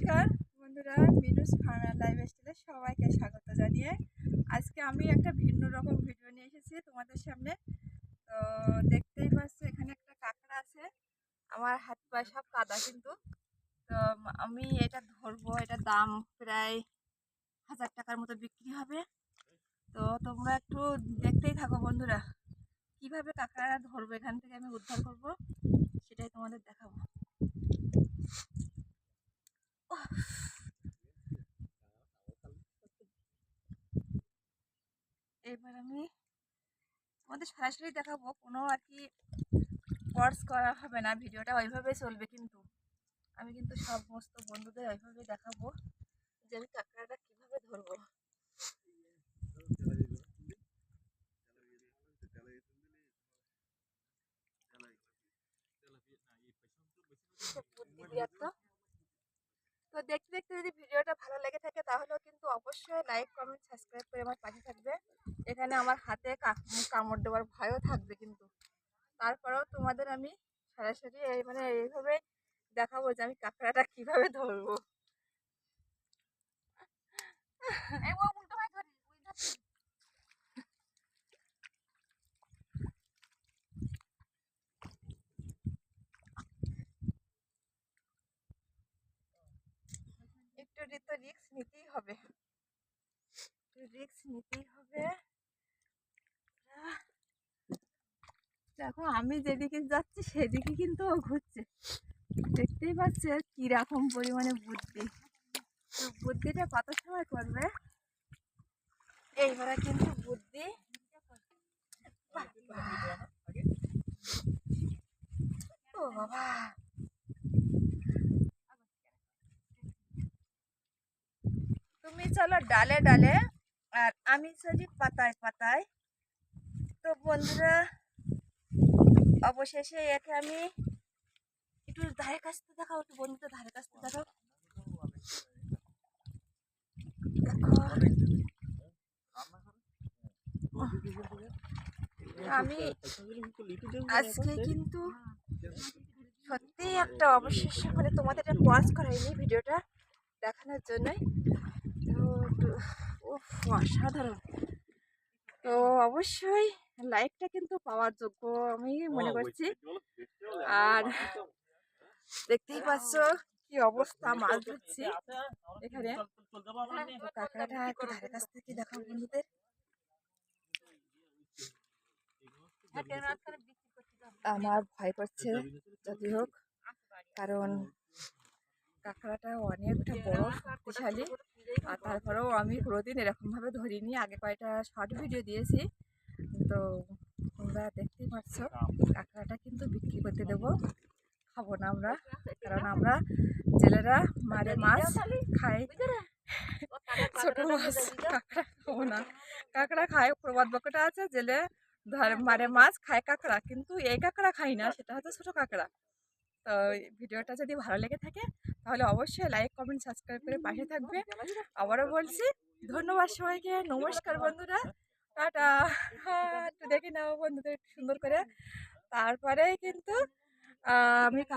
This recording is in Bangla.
নমস্কার বন্ধুরা, মিনুস ফার্মার লাইভ স্টাইলে সবাইকে স্বাগত জানিয়ে আজকে আমি একটা ভিন্ন রকম ভিডিও নিয়ে এসেছি তোমাদের সামনে। তো দেখতেই পাচ্ছ এখানে একটা কাঁকড়া আছে, আমার হাত পায়ে সব কাদা কিন্তু। তো আমি এটা ধরবো, এটা দাম প্রায় হাজার টাকার মতো বিক্রি হবে। তো তোমরা একটু দেখতেই থাকো বন্ধুরা, কীভাবে কাঁকড়া ধরবো, এখান থেকে আমি উদ্ধার করব, সেটাই তোমাদের দেখাবো। এবার আমি তোমাদের সরাসরি দেখাবো, কোনো আর কি কোর্স করা হবে না, ভিডিওটা ওইভাবেই চলবে কিন্তু। আমি কিন্তু সমস্ত বন্ধুদের ওইভাবেই দেখাবো যে আমি কাঁকড়াটা কীভাবে ধরবো। তো তো দেখতে দেখতে যদি ভিডিওটা ভালো লেগে থাকে তাহলেও কিন্তু অবশ্যই লাইক কমেন্ট সাবস্ক্রাইব করে আমার পাশে থাকবে। এখানে আমার হাতে কা- কামড় দেওয়ার ভয়ও থাকবে কিন্তু। তারপরেও তোমাদের আমি সরাসরি এই মানে এইভাবে দেখাবো যে আমি কাঁকড়াটা কীভাবে ধরবো এই ও উল্টো ভাই ধরি, ওই ধরছি। একটু তো রিক্স নিতেই হবে। রিস্ক নিতেই হবে। দেখো, আমি যেদিকে যাচ্ছি, সেদিকে কিন্তু ও ঘুরছে। দেখতেই পাচ্ছে কীরকম পরিমাণে বুদ্ধি। তো বুদ্ধিটা কত সময় করবে? এইবারে কিন্তু বুদ্ধি ও বাবা। তুমি চলো ডালে ডালে। আর আমি চলি পাতায় পাতায়। তো বন্ধুরা, অবশেষে একে আমি একটু ধারে কাছতে দেখাও একটু বন্ধুদের, ধারে কাছতে দেখাও। দেখো। আমি আজকে কিন্তু সত্যি একটা অবশেষে মানে তোমাদের একটা ওয়াচ করাইনি ভিডিওটা দেখানোর জন্যই। উফ, অসাধারণ। তো অবশ্যই লাইকটা কিন্তু পাওয়ার যোগ্য আমি মনে করছি। আর দেখতেই পাচ্ছ কি অবস্থা মাছ ধরছি। এখানে তো কাঁকড়াটা একটু ধারে কাছ থেকে দেখাও বন্ধুদের? আমার ভয় করছে যদি হোক। কারণ কাঁকড়াটা অনেকটা বড়, শক্তিশালী। আর তারপরেও আমি কোনোদিন এরকমভাবে ধরিনি। আগে কয়েকটা শর্ট ভিডিও দিয়েছি। তো তোমরা দেখতেই পাচ্ছ, কাঁকড়াটা কিন্তু বিক্রি করতে দেবো। খাব না আমরা, কারণ আমরা জেলেরা মারে মাছ খাই। ছোট মাছ কাঁকড়া খাব না। কাঁকড়া খায় প্রবাদ বাক্যটা আছে, জেলে ধরে মারে মাছ, খায় কাঁকড়া। কিন্তু এই কাঁকড়া খাই না, সেটা হচ্ছে ছোটো কাঁকড়া। তো ভিডিওটা যদি ভালো লেগে থাকে তাহলে অবশ্যই লাইক কমেন্ট সাবস্ক্রাইব করে পাশে থাকবে। আবারও বলছি ধন্যবাদ সবাইকে। নমস্কার বন্ধুরা। টাটা। হ্যাঁ, একটু দেখে নাও বন্ধুদের একটু সুন্দর করে। তারপরে কিন্তু আমি